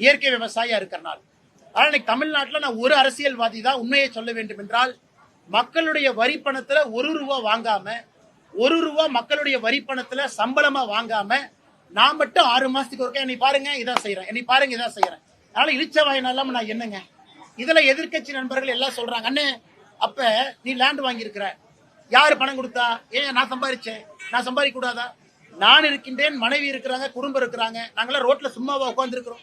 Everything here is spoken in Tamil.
இயற்கை விவசாயியா இருக்கிறனால. ஆனால் இன்னைக்கு தமிழ்நாட்டில் நான் ஒரு அரசியல்வாதி தான் உண்மையை சொல்ல வேண்டும் என்றால் மக்களுடைய வரி பணத்துல ஒரு ரூபா வாங்காம ஒரு ரூபா மக்களுடைய வரி பணத்துல சம்பளமா வாங்காம நான் மட்டும் ஆறு மாசத்துக்கு ஒருக்கா என்னை பாருங்க இதான் செய்யறேன் என்னை பாருங்க இதான் செய்யறேன் அதனால இழிச்ச வாயினால நான் என்னங்க? இதுல எதிர்க்கட்சி நண்பர்கள் எல்லாம் சொல்றாங்க அண்ணே அப்ப நீ லேண்ட் வாங்கியிருக்கிற. யாரு பணம் கொடுத்தா? ஏன் நான் சம்பாதிச்சேன் நான் சம்பாதிக்க கூடாதா? நான் இருக்கின்றேன் மனைவி இருக்கிறாங்க குடும்பம் இருக்கிறாங்க. நாங்களாம் ரோட்ல சும்மாவா உட்காந்துருக்கிறோம்